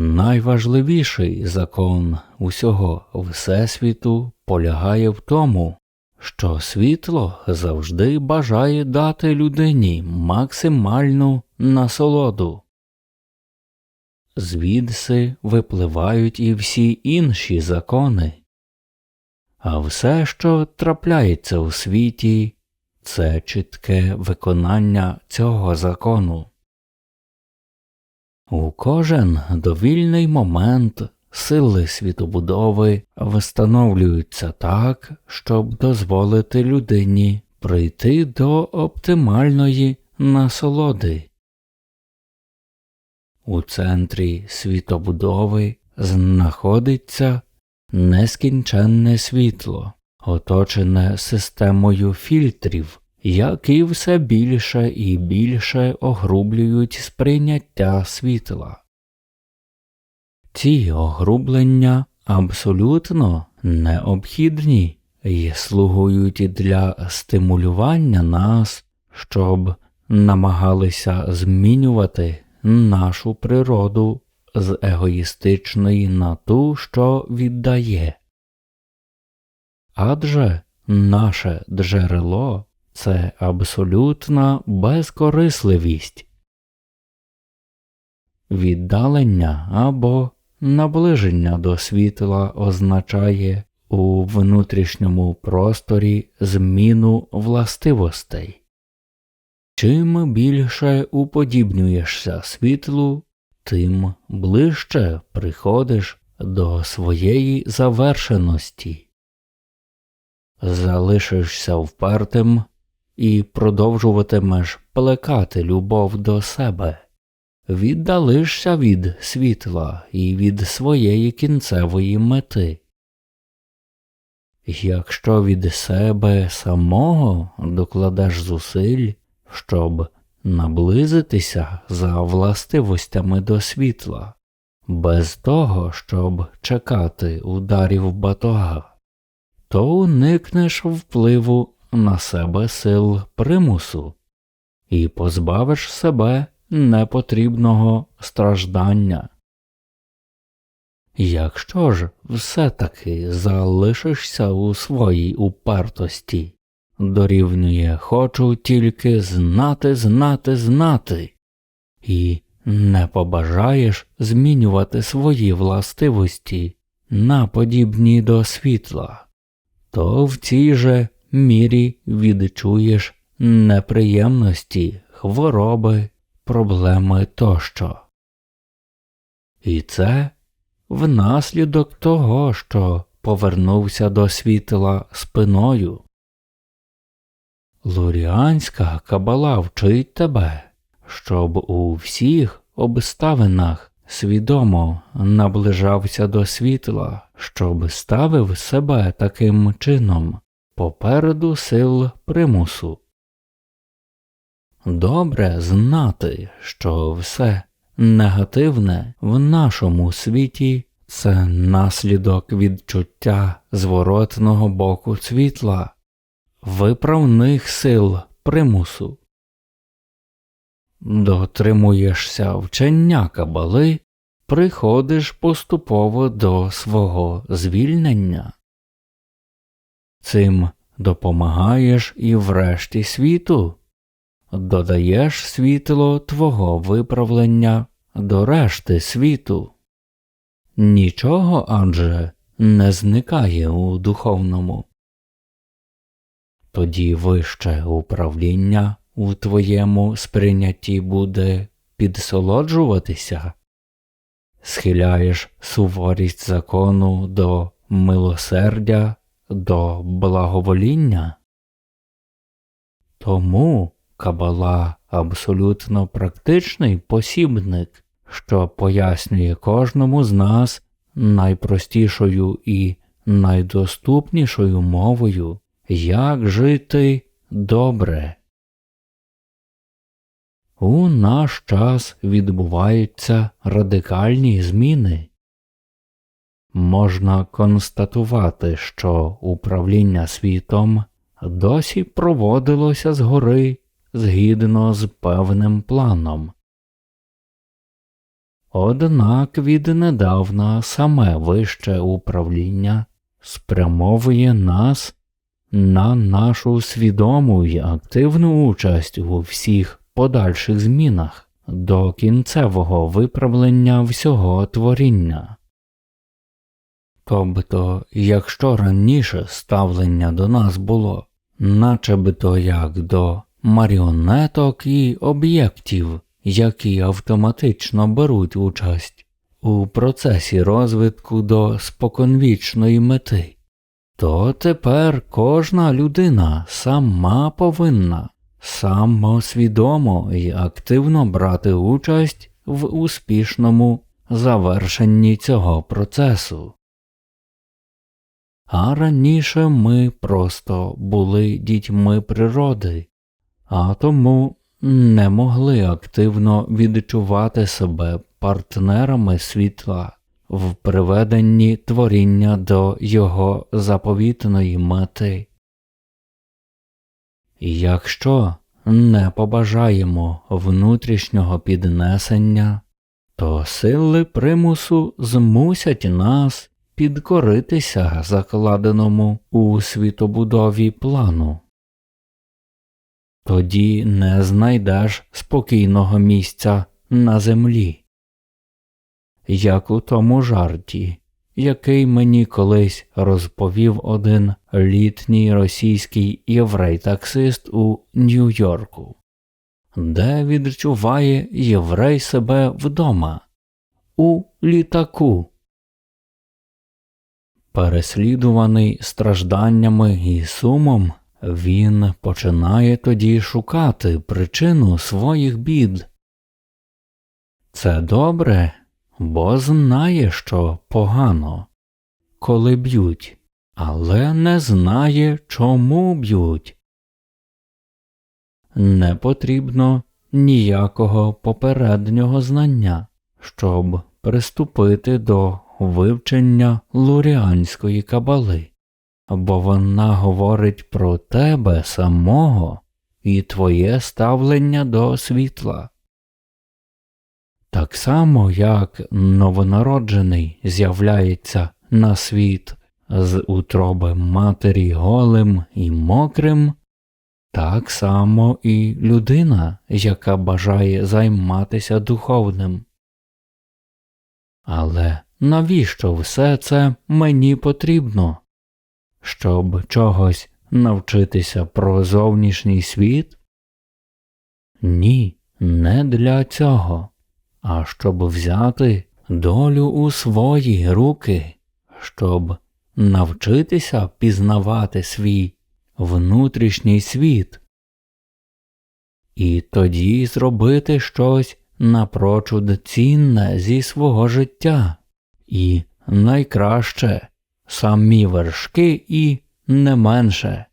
Найважливіший закон усього Всесвіту полягає в тому, що світло завжди бажає дати людині максимальну насолоду. Звідси випливають і всі інші закони, а все, що трапляється у світі, це чітке виконання цього закону. У кожен довільний момент сили світобудови встановлюються так, щоб дозволити людині прийти до оптимальної насолоди. У центрі світобудови знаходиться нескінченне світло, оточене системою фільтрів, які все більше і більше огрублюють сприйняття світла. Ці огрублення абсолютно необхідні і слугують для стимулювання нас, щоб намагалися змінювати нашу природу з егоїстичної на ту, що віддає. Адже наше джерело це абсолютна безкорисливість, віддалення або наближення до світла означає у внутрішньому просторі зміну властивостей. Чим більше уподібнюєшся світлу, тим ближче приходиш до своєї завершеності, залишишся впертим і продовжуватимеш плекати любов до себе, віддалишся від світла і від своєї кінцевої мети. Якщо від себе самого докладеш зусиль, щоб наблизитися за властивостями до світла, без того, щоб чекати ударів батога, то уникнеш впливу на себе сил примусу і позбавиш себе непотрібного страждання. Якщо ж все таки залишишся у своїй упертості, дорівнює хочу тільки знати, знати, знати, і не побажаєш змінювати свої властивості на подібні до світла, то в цій же мірі відчуєш неприємності, хвороби, проблеми тощо. І це внаслідок того, що повернувся до світла спиною. Луріанська кабала вчить тебе, щоб у всіх обставинах свідомо наближався до світла, щоб ставив себе таким чином попереду сил примусу. Добре знати, що все негативне в нашому світі це наслідок відчуття зворотного боку світла, виправних сил примусу. Дотримуєшся вчення кабали, приходиш поступово до свого звільнення. Цим допомагаєш і врешті світу, додаєш світло твого виправлення до решти світу. Нічого адже не зникає у духовному. Тоді вище управління у твоєму сприйнятті буде підсолоджуватися, схиляєш суворість закону до милосердя, до благовоління. Тому кабала абсолютно практичний посібник, що пояснює кожному з нас найпростішою і найдоступнішою мовою, як жити добре. У наш час відбуваються радикальні зміни. Можна констатувати, що управління світом досі проводилося згори згідно з певним планом. Однак віднедавна саме вище управління спрямовує нас на нашу свідому і активну участь у всіх подальших змінах до кінцевого виправлення всього творіння. Тобто, якщо раніше ставлення до нас було, начебто як до маріонеток і об'єктів, які автоматично беруть участь у процесі розвитку до споконвічної мети, то тепер кожна людина сама повинна самосвідомо і активно брати участь в успішному завершенні цього процесу. А раніше ми просто були дітьми природи, а тому не могли активно відчувати себе партнерами світла в приведенні творіння до його заповітної мети. Якщо не побажаємо внутрішнього піднесення, то сили примусу змусять нас підкоритися закладеному у світобудові плану. Тоді не знайдеш спокійного місця на землі. Як у тому жарті, який мені колись розповів один літній російський єврей-таксист у Нью-Йорку, де відчуває єврей себе вдома у літаку. Переслідуваний стражданнями і сумом, він починає тоді шукати причину своїх бід. Це добре, бо знає, що погано, коли б'ють, але не знає, чому б'ють. Не потрібно ніякого попереднього знання, щоб приступити до вивчення луріанської кабали, бо вона говорить про тебе самого і твоє ставлення до світла. Так само, як новонароджений з'являється на світ з утроби матері голим і мокрим, так само і людина, яка бажає займатися духовним. Але навіщо все це мені потрібно? Щоб чогось навчитися про зовнішній світ? Ні, не для цього а щоб взяти долю у свої руки, щоб навчитися пізнавати свій внутрішній світ, і тоді зробити щось напрочуд цінне зі свого життя, і найкраще самі вершки і не менше.